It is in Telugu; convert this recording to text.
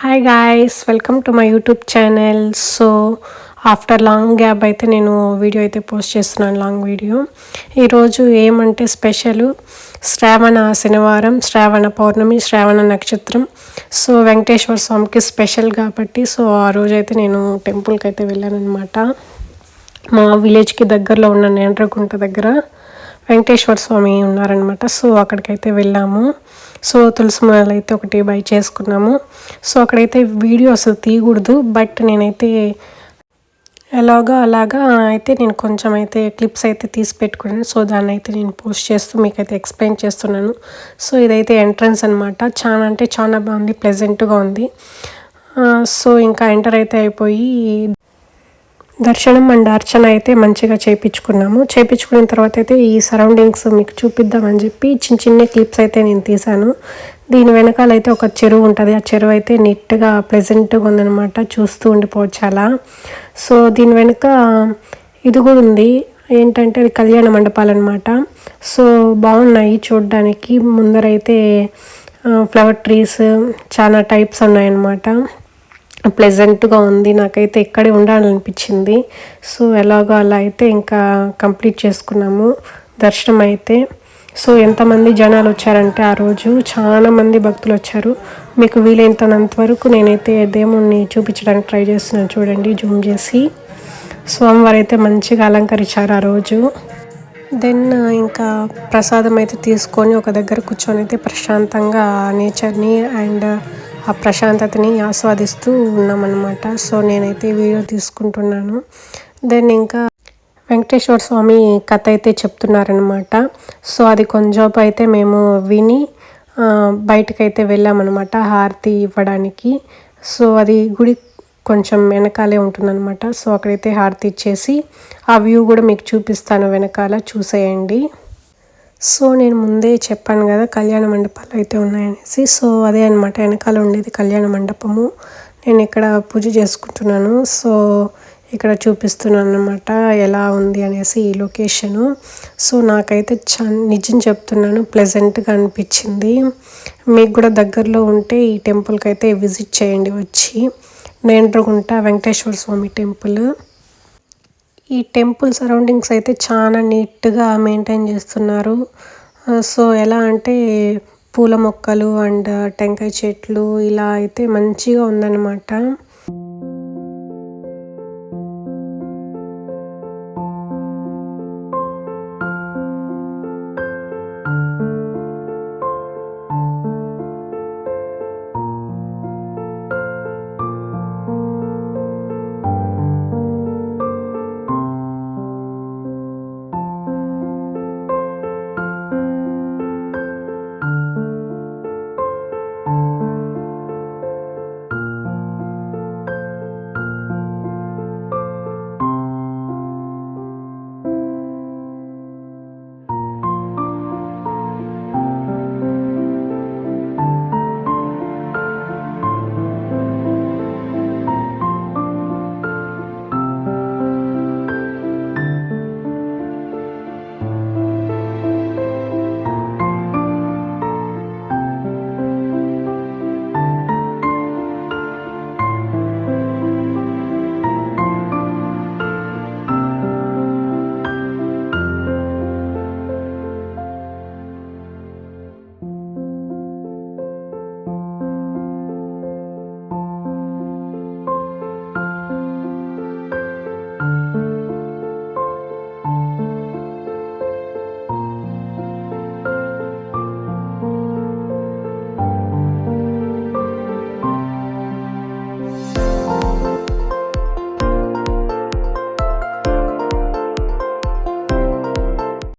Hi guys welcome to my YouTube channel so after long gap అయితే నేను వీడియో అయితే పోస్ట్ చేస్తున్నాను లాంగ్ వీడియో ఈరోజు ఏమంటే స్పెషల్ శ్రావణ శనివారం శ్రావణ పౌర్ణమి శ్రావణ నక్షత్రం. సో వెంకటేశ్వర స్వామికి స్పెషల్ కాబట్టి సో ఆ రోజు అయితే నేను టెంపుల్కి అయితే వెళ్ళాను అనమాట మా విలేజ్కి దగ్గరలో ఉన్న నేండ్రగుంట దగ్గర. వెంకటేశ్వర స్వామి ఉన్నారనమాట సో అక్కడికైతే వెళ్ళాము. సో తులసి మాల అయితే ఒకటి బై చేసుకున్నాము. సో అక్కడైతే వీడియో అసలు తీయకూడదు. బట్ నేనైతే ఎలాగో అలాగా అయితే నేను కొంచెం అయితే క్లిప్స్ అయితే తీసి పెట్టుకున్నాను. సో దాన్ని అయితే నేను పోస్ట్ చేస్తూ మీకైతే ఎక్స్ప్లెయిన్ చేస్తున్నాను. సో ఇదైతే ఎంట్రన్స్ అనమాట చాలా అంటే చాలా బాగుంది ప్లెజెంట్గా ఉంది. సో ఇంకా ఎంటర్ అయితే అయిపోయి దర్శనం అండ్ అర్చన అయితే మంచిగా చేయించుకున్నాము చేయించుకున్న తర్వాత అయితే ఈ సరౌండింగ్స్ మీకు చూపిద్దామని చెప్పి చిన్న చిన్న క్లిప్స్ అయితే నేను తీశాను. దీని వెనకాల అయితే ఒక చెరువు ఉంటుంది. ఆ చెరువు అయితే నీట్గా ప్లెజెంట్గా ఉందనమాట చూస్తూ ఉండిపోవచ్చు అలా. సో దీని వెనుక ఇది కూడా ఉంది. ఏంటంటే అది కళ్యాణ మండపాలు అనమాట సో బాగున్నాయి చూడడానికి. ముందరైతే ఫ్లవర్ ట్రీస్ చాలా టైప్స్ ఉన్నాయన్నమాట. ప్లెజెంట్గా ఉంది. నాకైతే ఇక్కడే ఉండాలనిపించింది. సో ఎలాగో అలా అయితే ఇంకా కంప్లీట్ చేసుకున్నాము. దర్శనం అయితే. సో ఎంతమంది జనాలు వచ్చారంటే ఆ రోజు చాలా మంది భక్తులు వచ్చారు. మీకు వీలైనంత వరకు నేనైతే దేవుణ్ణి చూపించడానికి ట్రై చేస్తున్నాను చూడండి జూమ్ చేసి. స్వామివారు అయితే మంచిగా అలంకరించారు ఆ రోజు. దెన్ ఇంకా ప్రసాదం అయితే తీసుకొని ఒక దగ్గర కూర్చొని అయితే ప్రశాంతంగా నేచర్ని అండ్ ఆ ప్రశాంతతని ఆస్వాదిస్తూ ఉన్నామన్నమాట. సో నేనైతే వీడియో తీసుకుంటున్నాను. దెన్ ఇంకా వెంకటేశ్వర స్వామి కథ అయితే చెప్తున్నారనమాట సో అది కొంచెం అయితే మేము విని బయటకైతే వెళ్ళామన్నమాట హారతి ఇవ్వడానికి. సో అది గుడి కొంచెం వెనకాలే ఉంటుందన్నమాట. సో అక్కడైతే హారతి ఇచ్చేసి ఆ వ్యూ కూడా మీకు చూపిస్తాను వెనకాల. చూసేయండి. సో నేను ముందే చెప్పాను కదా కళ్యాణ మండపాలు అయితే ఉన్నాయనేసి. సో అదే అనమాట వెనకాల ఉండేది కళ్యాణ మండపము. నేను ఇక్కడ పూజ చేసుకుంటున్నాను. సో ఇక్కడ చూపిస్తున్నాను అనమాట ఎలా ఉంది అనేసి ఈ లొకేషను. సో నాకైతే చ నిజం చెప్తున్నాను ప్లెజెంట్గా అనిపించింది. మీకు కూడా దగ్గరలో ఉంటే ఈ టెంపుల్కి అయితే విజిట్ చేయండి వచ్చి. నేండ్రగుంట వెంకటేశ్వర స్వామి టెంపుల్ ఈ టెంపుల్ సరౌండింగ్స్ అయితే చాలా నీట్గా మెయింటైన్ చేస్తున్నారు. సో ఎలా అంటే పూల మొక్కలు అండ్ టెంకాయ చెట్లు ఇలా అయితే మంచిగా ఉందన్నమాట.